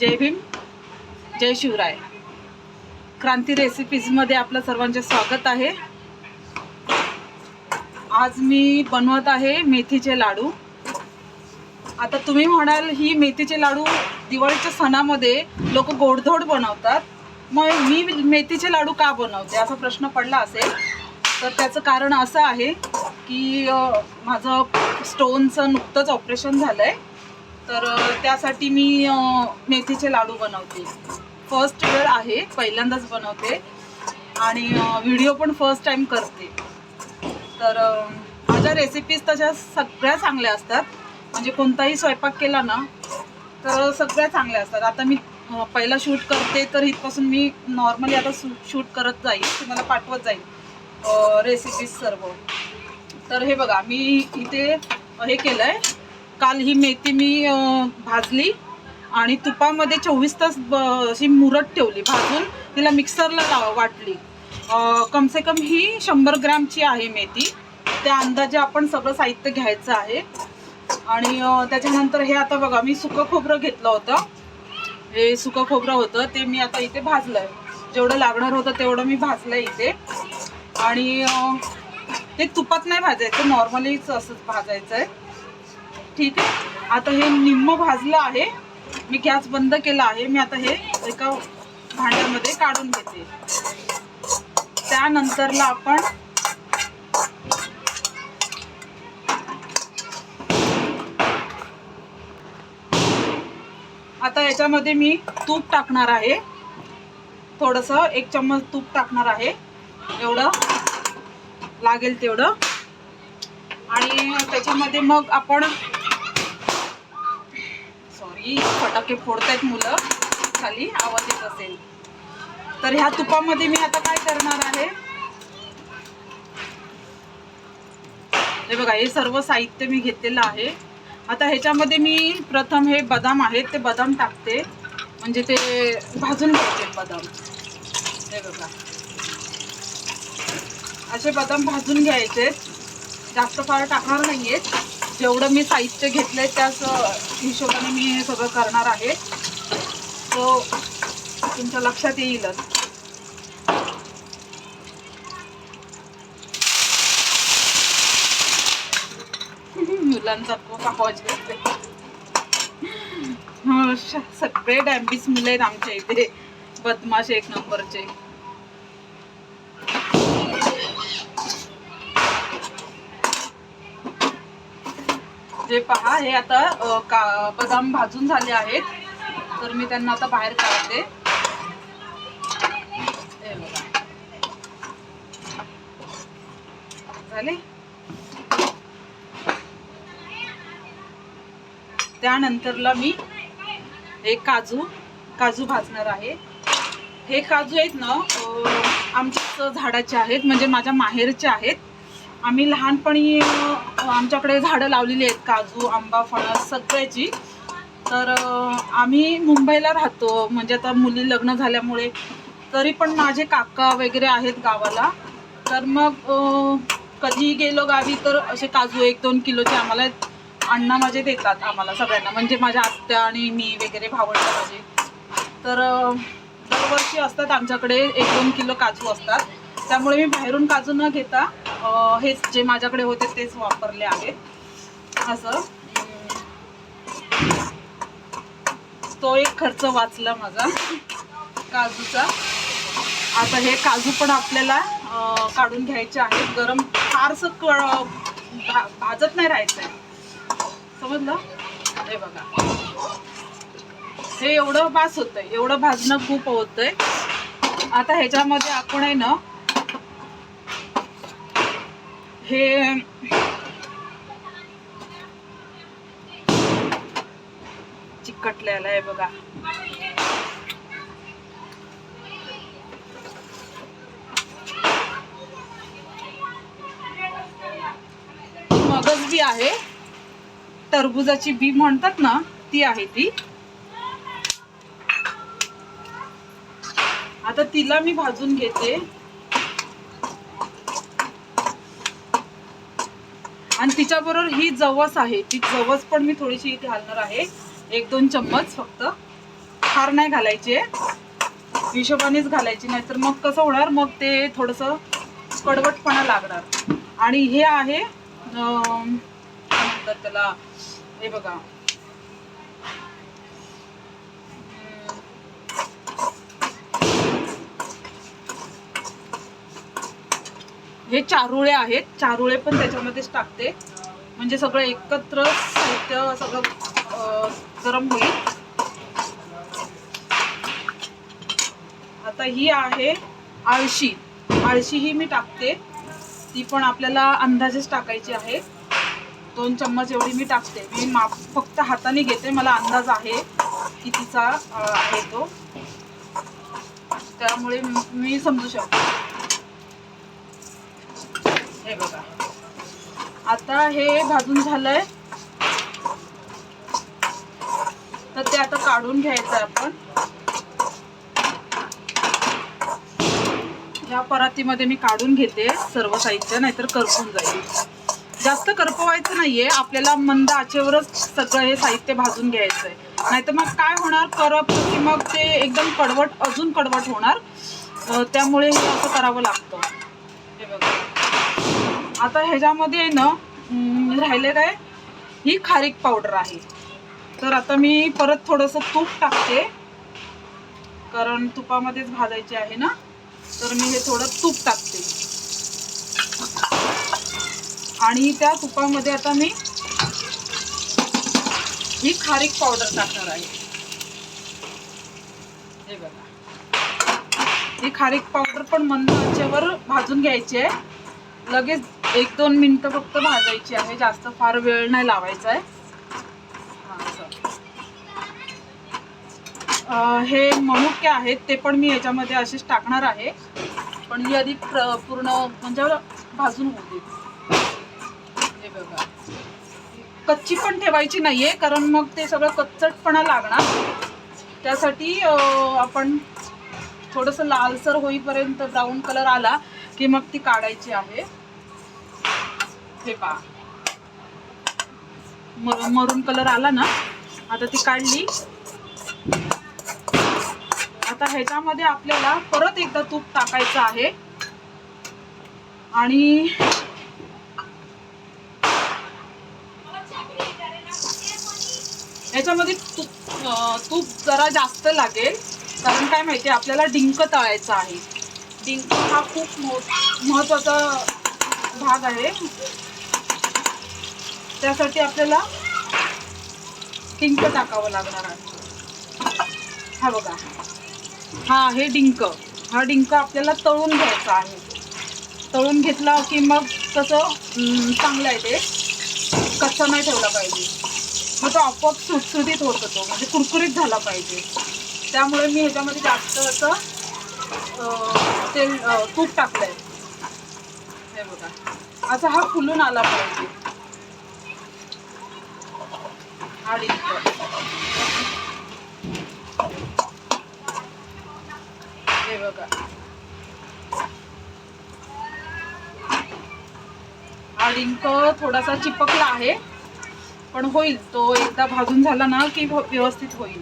जय भीम जय शिवराय. क्रांती रेसिपीजमध्ये आपलं सर्वांचे स्वागत आहे. आज मी बनवत आहे मेथीचे लाडू. आता तुम्ही म्हणाल ही मेथीचे लाडू दिवाळीच्या सणामध्ये लोक गोडधोड बनवतात. मग मी मेथीचे लाडू का बनवते? असा प्रश्न पडला असेल. तर त्याचं कारण असं आहे की माझं स्टोनचं नुकतंच ऑपरेशन झालं आहे तर त्यासाठी मी मेथीचे लाडू बनवते. फर्स्ट वेळ आहे पहिल्यांदाच बनवते. आणि व्हिडिओ पण फर्स्ट टाईम करते. तर माझ्या रेसिपीज तशा सगळ्या चांगल्या असतात. म्हणजे कोणताही स्वयंपाक केला ना तर सगळ्या चांगल्या असतात. आता मी पहिला शूट करते तर इथपासून मी नॉर्मली आता शूट करत जाईल. तुम्हाला पाठवत जाईल रेसिपीज सर्व. तर हे बघा मी इथे हे केलं आहे काल ही मेथी मी भाजली आणि तुपामध्ये चोवीस तास ब- अशी मुरत ठेवली भाजून. तिला मिक्सरला लाव वाटली. कमसे कम ही शंभर ग्रॅमची आहे मेथी. त्या अंदाजे आपण सगळं साहित्य घ्यायचं आहे. आणि त्याच्यानंतर हे आता बघा मी सुकं खोबरं घेतलं होतं. हे सुकं खोबरं होतं ते मी आता इथे भाजलं आहे जेवढं लागणार होतं तेवढं मी भाजलं इथे. आणि ते तुपात नाही भाजायचं नॉर्मलीच असंच भाजायचं आहे ठीक आहे. आता हे निम्म भाजलं आहे. मी गॅस बंद केला आहे. मी आता हे एका भांड्यामध्ये काढून घेते. त्यानंतरला आपण आता याच्यामध्ये मी तूप टाकणार आहे. थोडंसं एक चम्मच तूप टाकणार आहे. एवढं लागेल तेवढं. आणि त्याच्यामध्ये मग आपण सॉरी फटाके फोडतायत मुलं. खाली आवाज येत असेल. तर ह्या तुपामध्ये मी आता काय करणार आहे? हे बघा हे सर्व साहित्य मी घेतलेलं आहे. आता ह्याच्यामध्ये मी प्रथम हे बदाम आहेत ते बदाम टाकते. म्हणजे ते भाजून घ्यायचे बदाम. हे बघा. असे बदाम भाजून घ्यायचे जास्त फार टाकणार नाही आहेत जेवढं मी साहित्य घेतलंय त्याच हिशोबाने मी हे सगळं करणार आहे. तो तुमच्या लक्षात येईलच मुलांचा आवाज हो, सगळे डॅम्बिस मुलं आहेत आमच्या इथे. बदमाश एक नंबरचे. हे पहा हे आता का बदाम भाजून झाले आहेत. तर मी त्यांना आता बाहेर काढते. हे बघा. झाले? त्यानंतरला मी हे काजू काजू भाजणार आहे. हे काजू आहेत ना आमच्या झाडाचे आहेत म्हणजे माझ्या माहेरचे आहेत. आम्ही लहानपणी आमच्याकडे झाडं लावलेली आहेत काजू आंबा फणस सगळ्याची. तर आम्ही मुंबईला राहतो. म्हणजे आता मुली लग्न झाल्यामुळे तरी पण माझे काका वगैरे आहेत गावाला. तर मग कधी गेलो गावी तर असे काजू एक दोन किलोचे आम्हाला अण्णा माझे देतात आम्हाला सगळ्यांना. म्हणजे माझ्या आत्या आणि मी वगैरे भावंड माझे. तर दरवर्षी असतात आमच्याकडे एक दोन किलो काजू असतात. त्यामुळे मी बाहेरून काजू न घेता हेच जे माझ्याकडे होते तेच वापरले आहेत असं. तो एक खर्च वाचला माझा काजूचा. आता हे काजू पण आपल्याला काढून घ्यायचे आहेत. गरम फारसं क- भा- भाजत नाही राहायचं आहे समजलं? हे बघा. हे एवढं भास होतंय. एवढं भाजणं खूप होतंय. आता ह्याच्यामध्ये आपण आहे ना हे चिकटलेलं आहे बघा. मगज बी आहे. टरबुजाची बी म्हणतात ना ती आहे ती. आता तिला मी भाजून घेते. आणि तिच्याबरोबर ही जवस आहे. ती जवस पण मी थोडीशी इथे घालणार आहे. एक दोन चम्मच फक्त. फार नाही घालायचे हिशोबानेच घालायची नाहीतर मग कसं होणार? मग ते थोडंसं कडवटपणा लागणार. आणि हे आहे म्हणतात त्याला? हे बघा. हे चारुळे आहेत. चारुळे पण त्याच्यामध्येच टाकते. म्हणजे सगळं एकत्र साहित्य सगळं गरम होईल. आता ही आहे आळशी. आळशी ही मी टाकते. ती पण आपल्याला अंदाजेच टाकायची आहे. दोन चम्मच एवढी मी टाकते. मी माप फक्त हाताने घेते. मला अंदाज आहे कितीचा तिचा आहे तो. त्यामुळे मी- मी समजू शकते. हे बघा. आता हे भाजून झालंय. तर ते आता काढून घ्यायचं आपण. ह्या परातीमध्ये मी काढून घेते सर्व साहित्य नाहीतर करपून जाईल. जास्त करपवायचं नाहीये. आपल्याला मंद आचेवरच सगळं हे साहित्य भाजून घ्यायचं आहे नाहीतर मग काय होणार? करप की मग ते एकदम कडवट अजून कडवट होणार. त्यामुळे हे असं करावं लागतं. हे बघा. आता ह्याच्यामध्ये आहे ना राहिलेलं राहिले काय ही खारीक पावडर आहे. तर आता मी परत थोडंसं तूप टाकते. कारण तुपामध्येच भाजायचे आहे ना तर मी हे थोडं तूप टाकते. आणि त्या तुपामध्ये आता मी ही खारीक पावडर टाकणार आहे. हे बघा. ही खारीक पावडर पण मंद आचेवर भाजून घ्यायची आहे. लगेच एक दोन मिनटं फक्त भाजायची आहे. जास्त फार वेळ नाही लावायचा आहे. हे मनुके आहेत. ते पण मी याच्यामध्ये असेच टाकणार आहे. पण ही आधी प्र- पूर्ण म्हणजे भाजून होते हे बघा. कच्ची पण ठेवायची नाहीये कारण मग ते सगळं कच्चटपणा लागणार. त्यासाठी आपण थोडंसं लालसर होईपर्यंत ब्राऊन कलर आला की मग ती काढायची आहे. हे पा मर मरून कलर आला ना आता ती काढली. आता ह्याच्यामध्ये आपल्याला परत एकदा तूप टाकायचं आहे. आणि याच्यामध्ये तूप तूप जरा जास्त लागेल. कारण काय माहिती आपल्याला डिंक तळायचा आहे. डिंक हा खूप महत्त्वाचा भाग आहे. त्यासाठी आपल्याला डिंक टाकावं लागणार आहे. हा बघा. हा हे डिंक. हा डिंक आपल्याला तळून घ्यायचा आहे. तळून घेतला की मग कसं चांगलं आहे ते. कच्चा नाही ठेवला पाहिजे. मग तो आपोआप सुटसुटीत होत होतो. म्हणजे कुरकुरीत झाला पाहिजे. त्यामुळे मी ह्याच्यामध्ये जास्त असं तेल अं, तूप टाकलंय. हे बघा. असा हा फुलून आला पाहिजे. हा हे बघा. हा थोडासा चिपकला आहे पण होईल. तो एकदा भाजून झाला ना की व्यवस्थित होईल.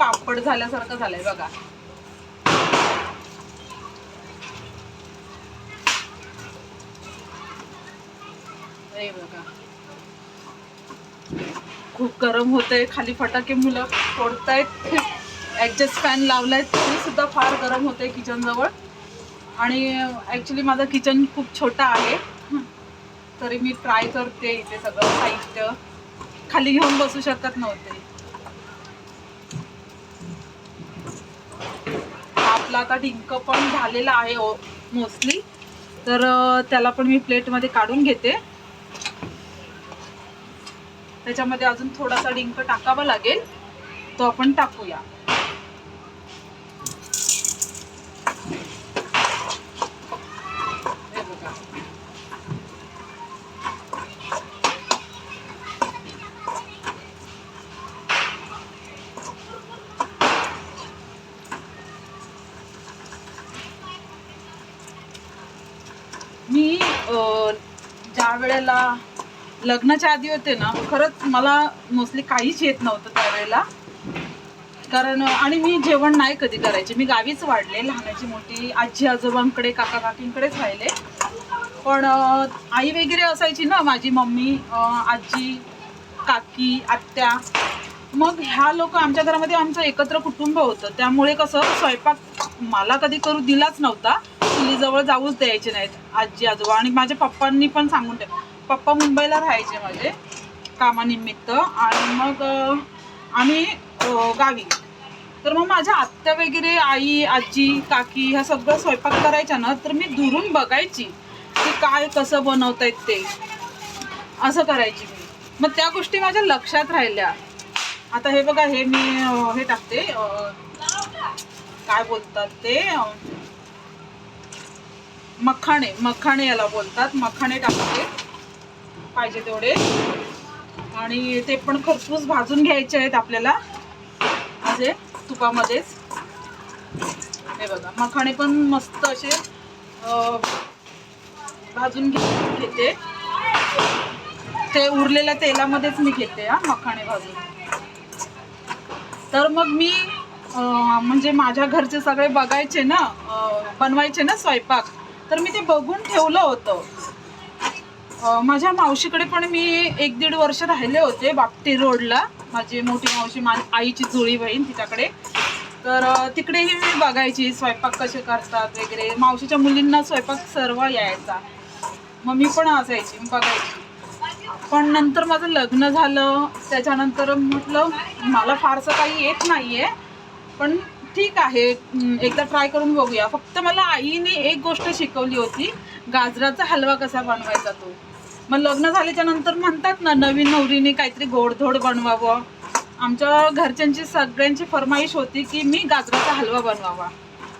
पापड झाल्यासारखं झालंय बघा. हे बघा. खूप गरम होतंय खाली फटाके मुलं तोडतायत ॲडजस्ट फॅन लावलाय तरी सुद्धा फार गरम होतंय आहे किचनजवळ. आणि ॲक्च्युली माझं किचन खूप छोटा आहे. तरी मी ट्राय करते इथे सगळं साहित्य. खाली घेऊन बसू शकत नव्हते. आपला आता डिंक पण झालेला आहे मोस्टली तर त्याला पण मी प्लेटमध्ये काढून घेते. त्याच्यामध्ये अजून थोडासा डिंक टाकावा लागेल. तो आपण टाकूया. मी ज्या वेळेला लग्नाच्या आधी होते ना खरंच मला मोस्टली काहीच येत नव्हतं त्यावेळेला. कारण आणि मी जेवण नाही कधी करायचे. मी गावीच वाढले लहानाची मोठी आजी आजोबांकडे काका काकींकडेच राहिले. पण आई वगैरे असायची ना माझी मम्मी आजी काकी आत्या. मग ह्या लोक आमच्या घरामध्ये आमचं एकत्र कुटुंब होतं. त्यामुळे कसं स्वयंपाक मला कधी करू दिलाच नव्हता. चुलीजवळ जाऊच द्यायचे नाहीत आजी आजोबा. आणि माझ्या पप्पांनी पण सांगून ठेव पप्पा मुंबईला राहायचे माझे कामानिमित्त. आणि मग आम्ही गावी. तर मग माझ्या आत्या वगैरे आई आजी काकी ह्या सगळं स्वयंपाक करायच्या ना तर मी दुरून बघायची की काय कसं बनवतायत ते. असं करायची मी. मग त्या गोष्टी माझ्या लक्षात राहिल्या. आता हे बघा हे मी हे टाकते काय बोलतात ते मखाणे. मखाणे याला बोलतात. मखाणे टाकते. पाहिजे तेवढे. आणि ते पण खरपूस भाजून घ्यायचे आहेत आपल्याला. असे तुपामध्येच. हे बघा मखाणे पण मस्त असे भाजून घे- घेते. ते उरलेल्या तेलामध्येच मी घेते हा मखाणे भाजून. तर मग मी म्हणजे माझ्या घरचे सगळे बघायचे ना बनवायचे ना स्वयंपाक तर मी ते बघून ठेवलं होतं. माझ्या मावशीकडे पण मी एक दीड वर्ष राहिले होते बापटी रोडला. माझी मोठी मावशी मा आईची जुळी बहीण तिच्याकडे. तर तिकडेही मी बघायची स्वयंपाक कसे करतात वगैरे. मावशीच्या मुलींना स्वयंपाक सर्व यायचा. मग मी पण असायची बघायची. पण नंतर माझं लग्न झालं. त्याच्यानंतर म्हटलं मला फारसं काही येत नाही आहे पण ठीक आहे एकदा ट्राय करून बघूया. फक्त मला आईने एक गोष्ट शिकवली होती गाजराचा हलवा कसा बनवायचा तो. मग लग्न झाल्याच्यानंतर म्हणतात ना नवीन नवरीने काहीतरी गोडधोड बनवावं. आमच्या घरच्यांची सगळ्यांची फरमाईश होती की मी गाजराचा हलवा बनवावा.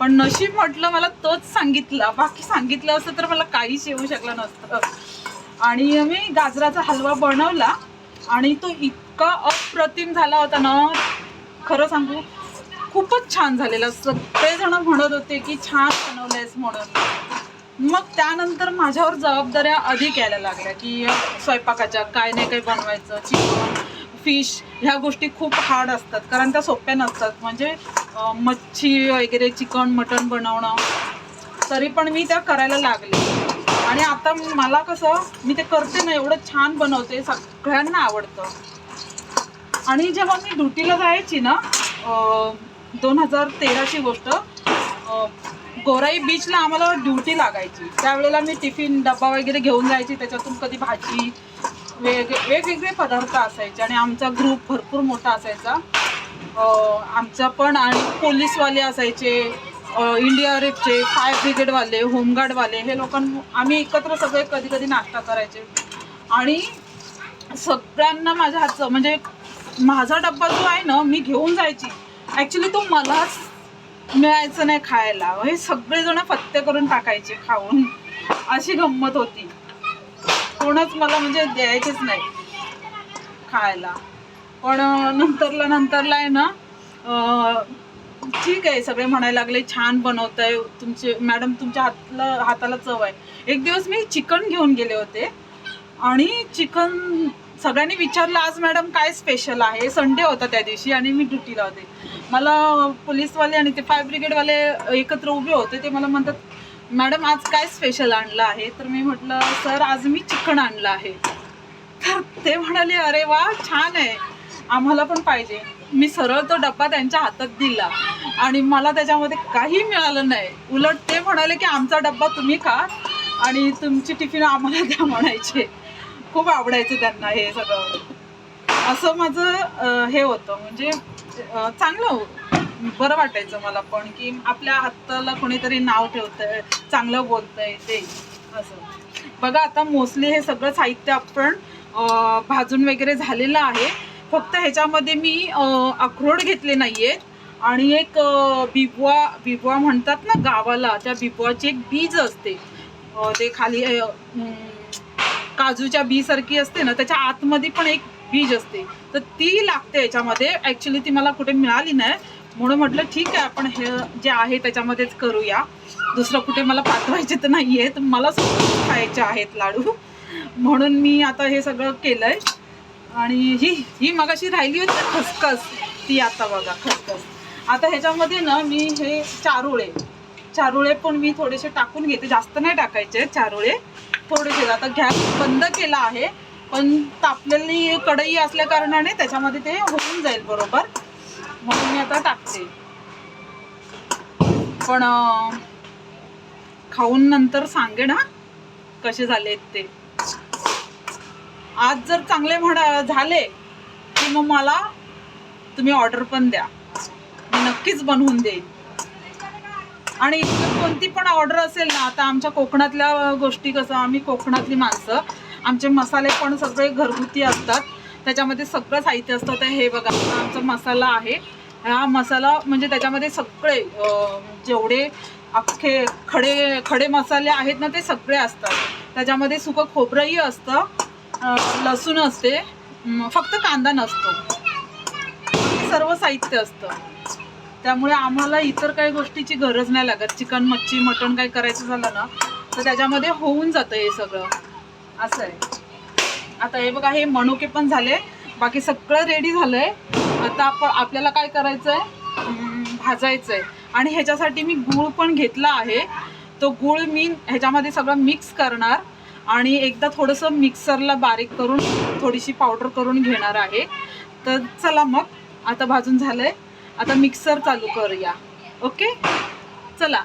पण नशीब म्हटलं मला तोच सांगितला. बाकी सांगितलं असतं तर मला काहीच येऊ शकलं नसतं. आणि मी गाजराचा हलवा बनवला आणि तो इतका अप्रतिम झाला होता ना. खरं सांगू खूपच छान झालेला. सगळेजण म्हणत होते की छान बनवलंयस म्हणून. मग त्यानंतर माझ्यावर जबाबदाऱ्या अधिक यायला लागल्या की स्वयंपाकाच्या काय नाही काय बनवायचं चिकन फिश ह्या गोष्टी खूप हार्ड असतात. कारण त्या सोप्या नसतात. म्हणजे मच्छी वगैरे चिकन मटण बनवणं तरी पण मी त्या करायला लागले. आणि आता मला कसं मी ते करते ना एवढं छान बनवते सगळ्यांना आवडतं. आणि जेव्हा मी ड्युटीला जायची ना दोन हजार तेराची गोष्ट गोराई बीचला आम्हाला ड्युटी लागायची. त्यावेळेला मी टिफिन डब्बा वगैरे घेऊन जायची त्याच्यातून कधी भाजी वेग वेगवेगळे पदार्थ असायचे आणि आमचा ग्रुप भरपूर मोठा असायचा. आमचा पण आणि पोलीसवाले असायचे इंडिया रेफचे फायर ब्रिगेडवाले होमगार्डवाले हे लोकां आम्ही एकत्र सगळे कधी कधी नाश्ता करायचे. आणि सगळ्यांना माझ्या हातचं म्हणजे माझा डब्बा जो आहे ना मी घेऊन जायची. ॲक्च्युली तो मलाच मिळायचं नाही खायला. हे सगळेजण फत्ते करून टाकायचे खाऊन. अशी गंमत होती. कोणच मला म्हणजे द्यायचेच नाही खायला. पण नंतरला नंतरला आहे ना ठीक आहे. सगळे म्हणायला लागले छान बनवताय. तुमचे मॅडम तुमच्या हातला हाताला चव आहे. एक दिवस मी चिकन घेऊन गेले होते. आणि चिकन सगळ्यांनी विचारलं आज मॅडम काय स्पेशल आहे? संडे होता त्या दिवशी आणि मी ड्युटीला होते. मला पोलीसवाले आणि ते फायर ब्रिगेडवाले एकत्र उभे होते ते मला म्हणतात मॅडम आज काय स्पेशल आणलं आहे? तर मी म्हटलं सर आज मी चिकन आणलं आहे. तर ते म्हणाले अरे वा छान आहे. आम्हाला पण पाहिजे. मी सरळ तो डब्बा त्यांच्या हातात दिला आणि मला त्याच्यामध्ये काही मिळालं नाही. उलट ते म्हणाले की आमचा डब्बा तुम्ही खा आणि तुमची टिफिन आम्हाला द्या म्हणायचे. खूप आवडायचं त्यांना हे सगळं. असं माझं हे होतं. म्हणजे चांगलं हो. बरं वाटायचं मला पण की आपल्या हाताला कोणीतरी नाव ठेवतंय चांगलं बोलतंय ते. असं. बघा आता मोस्टली हे सगळं साहित्य आपण भाजून वगैरे झालेलं आहे. फक्त ह्याच्यामध्ये मी अक्रोड घेतले आहेत आणि एक बिबवा बिबवा म्हणतात ना गावाला त्या बिबवाची एक बीज असते. ते खाली काजूच्या बी सारखी असते ना त्याच्या आतमध्ये पण एक बीज असते. तर ती लागते याच्यामध्ये. ॲक्च्युली ती मला कुठे मिळाली नाही. म्हणून म्हटलं ठीक आहे आपण हे जे आहे त्याच्यामध्येच करूया. दुसरं कुठे मला पाठवायचे तर नाही आहे तर मला स्वतः खायचे आहेत लाडू. म्हणून मी आता हे सगळं केलं आहे आणि ही ही मगाशी राहिली होती ना खसखस. ती आता बघा खसखस. आता ह्याच्यामध्ये ना मी हे चारोळे चारोळे पण मी थोडेसे टाकून घेते. जास्त नाही टाकायचे चारोळे. थोडेसे आता गॅस बंद केला आहे पण तापलेली कढई असल्या कारणाने त्याच्यामध्ये ते होऊन जाईल बरोबर. म्हणून मी आता टाकते. पण खाऊन नंतर सांगेन हा कसे झालेत ते. आज जर चांगले म्हणा झाले की मग मला तुम्ही ऑर्डर पण द्या. मी नक्कीच बनवून देईन. आणि कोणती पण ऑर्डर असेल ना आता आमच्या कोकणातल्या गोष्टी कसं आम्ही कोकणातली माणसं आमचे मसाले पण सगळे घरगुती असतात. त्याच्यामध्ये सगळं साहित्य असतं. तर हे बघा आमचा मसाला आहे. हा मसाला म्हणजे त्याच्यामध्ये सगळे जेवढे अख्खे खडे खडे मसाले आहेत ना ते सगळे असतात. त्याच्यामध्ये सुकं खोबरंही असतं लसूण असते फक्त कांदा नसतो. हे सर्व साहित्य असतं. त्यामुळे आम्हाला इतर काही गोष्टीची गरज नाही लागत. चिकन मच्छी मटण काही करायचं झालं ना तर त्याच्यामध्ये होऊन जातं हे सगळं. असं आहे. आता हे बघा हे मणुके पण झाले. बाकी सगळं रेडी झालं आहे आता आपण आपल्याला काय करायचं आहे भाजायचं आहे आणि ह्याच्यासाठी मी गूळ पण घेतला आहे. तो गूळ मी ह्याच्यामध्ये सगळं मिक्स करणार. आणि एकदा थोडंसं मिक्सरला बारीक करून थोडीशी पावडर करून घेणार आहे. तर चला मग आता भाजून झालं आहे आता मिक्सर चालू करूया. ओके चला.